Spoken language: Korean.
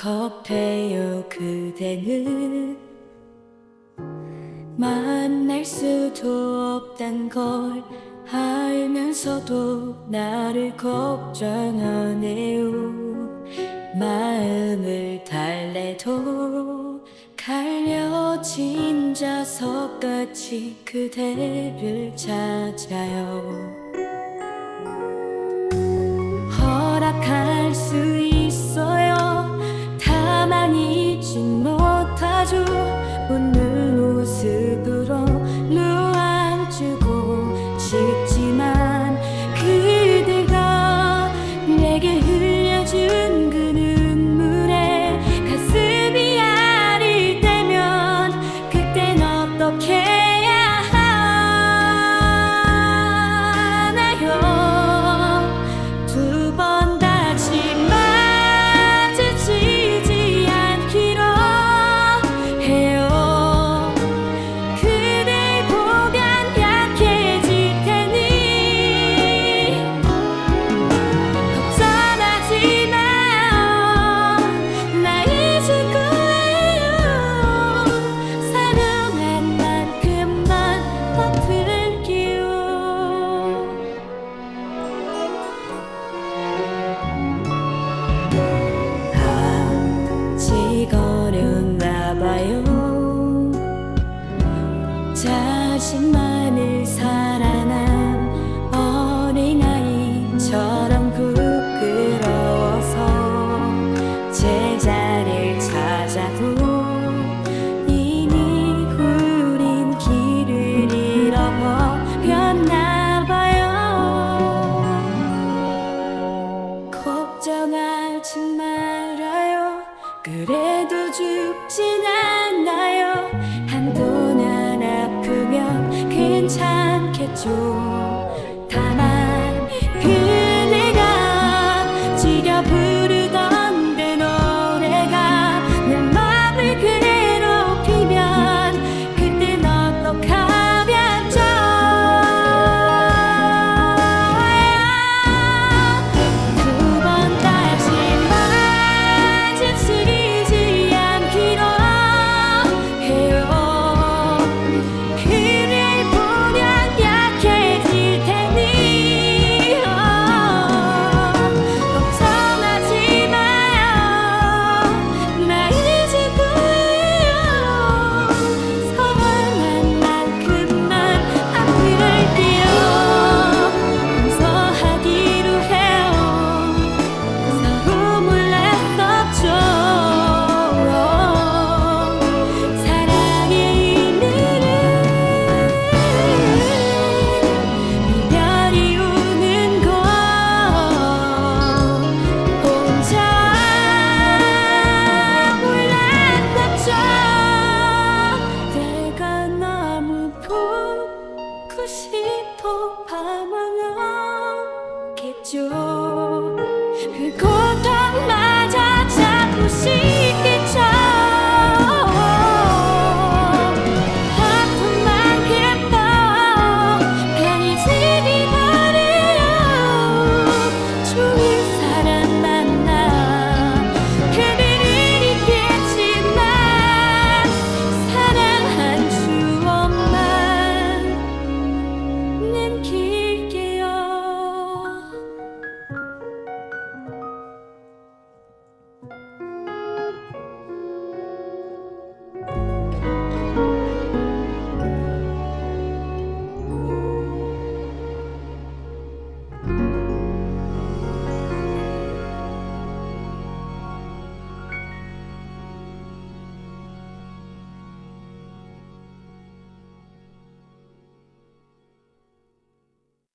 컵해요 그대는 만날 수도 없단 걸 알면서도 나를 걱정하네요. 마음을 달래도 갈려진 자석같이 그대를 찾아요. 허락할 수 吗？ 자신만을 사랑한 어린아이처럼 부끄러워서 제자를 찾아도 이미 우린 길을 잃어버렸나봐요. 걱정하지 말아요. 그래도 죽진 않